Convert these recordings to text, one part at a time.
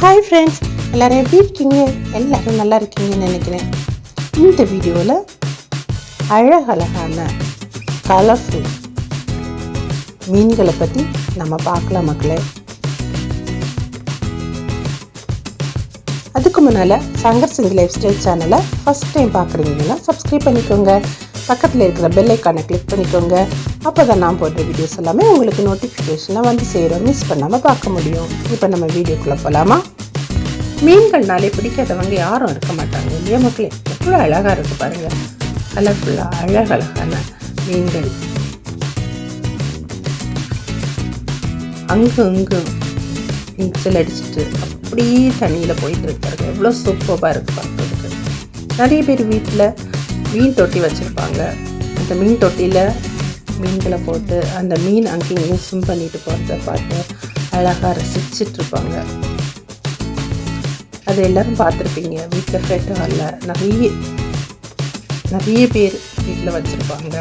Hi friends எல்லோரும் எப்படி இருக்கீங்க? எல்லோரும் நல்லா இருக்கீங்கன்னு நினைக்கிறேன். இந்த வீடியோவில் அழகழகான கலர்ஃபுல் மீன்களை பற்றி நம்ம பார்க்கலாம் மக்களே. அதுக்கு முன்னால் சங்கர் சிங் லைஃப் ஸ்டைல் சேனலை ஃபஸ்ட் டைம் பார்க்குறீங்கன்னா சப்ஸ்கிரைப் பண்ணிக்கோங்க. பக்கத்தில் இருக்கிற பெல் ஐக்கானை கிளிக் பண்ணிக்கோங்க. அப்போ தான் நான் போடுற வீடியோஸ் எல்லாமே உங்களுக்கு நோட்டிஃபிகேஷனாக வந்து செய்கிறோம் மிஸ் பண்ணாமல் பார்க்க முடியும். இப்போ நம்ம வீடியோக்குள்ளே போகலாமா மீன்கள்னாலே பிடிக்காதவங்க யாரும் இருக்க மாட்டாங்க இல்லையா மக்களே? எவ்வளோ அழகாக இருக்குது பாருங்கள் கலர்ஃபுல்லாக அழகழகான மீன்கள். அங்கு அங்கு நீச்சல் அடிச்சுட்டு அப்படியே தண்ணியில் போயிட்டு இருக்காரு எவ்வளோ சூப்பராக இருக்குது பார்க்குறதுக்கு. நிறைய பேர் வீட்டில் மீன் தொட்டி வச்சுருப்பாங்க. அந்த மீன் தொட்டியில் மீன்களை போட்டு அந்த மீன் அங்கேயும் இங்கேயும் ஸ்விம் பண்ணிட்டு போகிறத பார்த்து அழகாக ரசிச்சுட்டு இருப்பாங்க அது எல்லாரும் பார்த்துருப்பீங்க. வீட்டில் ஃப்ரெட் அல்ல நிறைய நிறைய பேர் வீட்டில் வச்சுருப்பாங்க.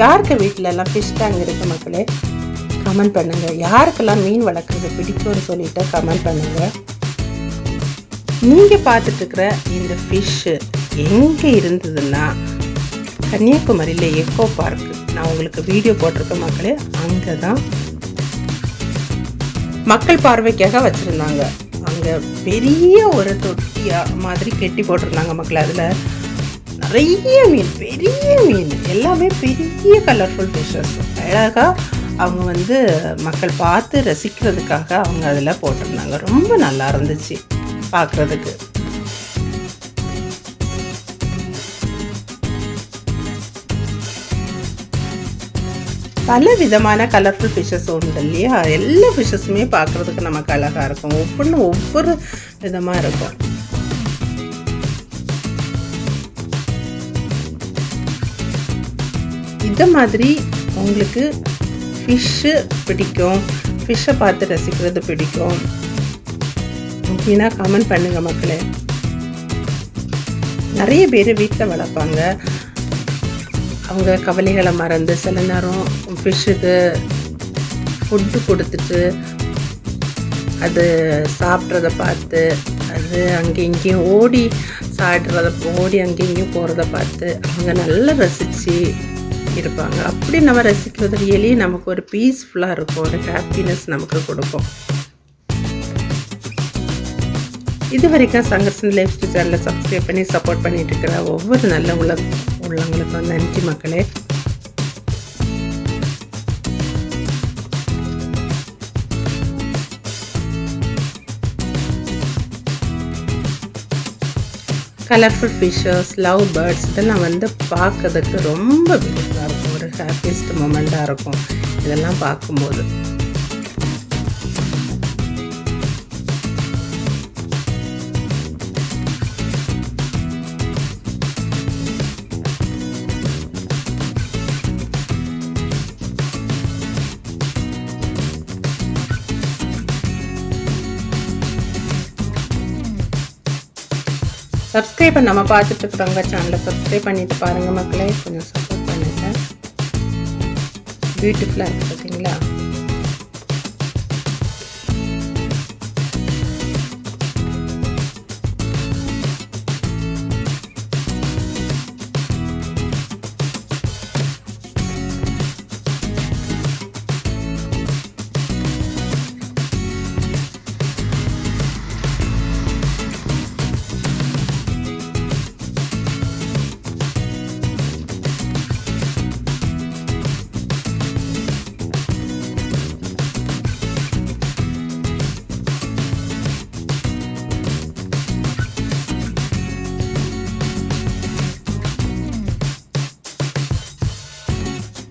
யாருக்கு வீட்டிலலாம் ஃபிஷ் டேங்க் இருக்கு மக்களே? கமெண்ட் பண்ணுங்கள் யாருக்கெல்லாம் மீன் வளர்க்குறது பிடிக்கும்னு சொல்லிட்டு கமெண்ட் பண்ணுங்கள் நீங்கள் பார்த்துட்டு இருக்கிற இந்த ஃபிஷ்ஷு எங்கே இருந்ததுன்னா கன்னியாகுமரியில் எக்கோ பார்க் நான் உங்களுக்கு வீடியோ போட்டிருக்கேன் மக்களே அங்கே தான் மக்கள் பார்வைக்காக வச்சுருந்தாங்க. அங்கே பெரிய ஒரு தொட்டியாக மாதிரி கெட்டி போட்டிருந்தாங்க மக்கள். அதில் நிறைய மீன் பெரிய மீன். எல்லாமே பெரிய கலர்ஃபுல் ஃபிஷ்ஷஸ் அழகாக அவங்க வந்து மக்கள் பார்த்து ரசிக்கிறதுக்காக அவங்க அதில் போட்டிருந்தாங்க. ரொம்ப நல்லா இருந்துச்சு பார்க்குறதுக்கு. பல விதமான கலர்ஃபுல் ஃபிஷ்ஷஸ் உண்டு இல்லையா? எல்லா ஃபிஷ்ஷஸுமே பார்க்குறதுக்கு நமக்கு அழகாக இருக்கும். ஒவ்வொன்றும் ஒவ்வொரு விதமாக இருக்கும். இந்த மாதிரி உங்களுக்கு ஃபிஷ்ஷு பிடிக்கும். ஃபிஷ்ஷை பார்த்து ரசிக்கிறது பிடிக்கும். அப்படின்னா கமெண்ட் பண்ணுங்கள் மக்களே. நிறைய பேர் வீட்டில் வளர்ப்பாங்க. அவங்க கவலைகளை மறந்து சில நேரம் ஃபிஷ்ஷுக்கு ஃபுட்டு கொடுத்துட்டு அது சாப்பிட்றத பார்த்து அது அங்கே இங்கேயும் ஓடி சாப்பிட்றத ஓடி அங்கே இங்கேயும் போகிறத பார்த்து அவங்க நல்லா ரசித்து இருப்பாங்க. அப்படி நம்ம ரசிக்கிறது ரியலி நமக்கு ஒரு பீஸ்ஃபுல்லாக இருக்கும். ஒரு ஹாப்பினஸ் நமக்கு கொடுக்கும். இது வரைக்கும் சங்கர்சன் லைஃப் ஸ்டைல் சேனலை சப்ஸ்கிரைப் பண்ணி சப்போர்ட் பண்ணிட்டு இருக்கிற ஒவ்வொரு நல்ல உள்ளவங்களுக்கு வந்து நன்றி மக்களே. கலர்ஃபுல் ஃபிஷர்ஸ் லவ் பேர்ட்ஸ் இதெல்லாம் வந்து பார்க்கறதுக்கு ரொம்ப பியூட்டிஃபுல்லாக இருக்கும். ஒரு ஹாப்பியஸ்ட் மூமெண்ட்டாக இருக்கும். இதெல்லாம் பார்க்கும்போது. சப்ஸ்கிரைப் நம்ம பார்த்துட்டு இருக்கிறவங்க சேனலை சப்ஸ்கிரைப் பண்ணிட்டு பாருங்கள் மக்களே. கொஞ்சம் சப்போர்ட் பண்ணுங்க. பியூட்டிஃபுல்லாக இருக்குது பார்த்தீங்களா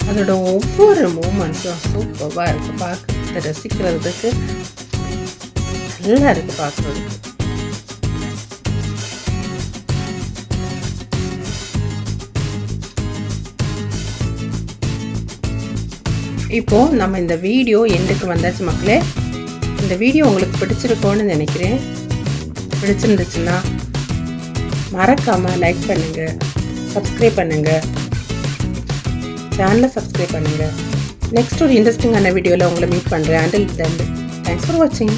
அதோட ஒவ்வொரு மூமெண்ட்ஸும் சூப்பராக இருக்குது பார்க்க ரசிக்கிறதுக்கு நல்லா இருக்குது பார்க்குறதுக்கு. இப்போது நம்ம இந்த வீடியோ எண்டுக்கு வந்தாச்சு மக்களே. இந்த வீடியோ உங்களுக்கு பிடிச்சிருக்கோன்னு நினைக்கிறேன். பிடிச்சிருந்துச்சுன்னா மறக்காமல் லைக் பண்ணுங்கள் சப்ஸ்கிரைப் பண்ணுங்கள் சேனலை சப்ஸ்கிரைப் பண்ணுங்கள் நெக்ஸ்ட் ஒரு இன்ட்ரெஸ்டிங்கான வீடியோவில் உங்களை மீட் பண்ணுறேன் அண்டில் தென் தேங்க்ஸ் ஃபார் வாட்சிங்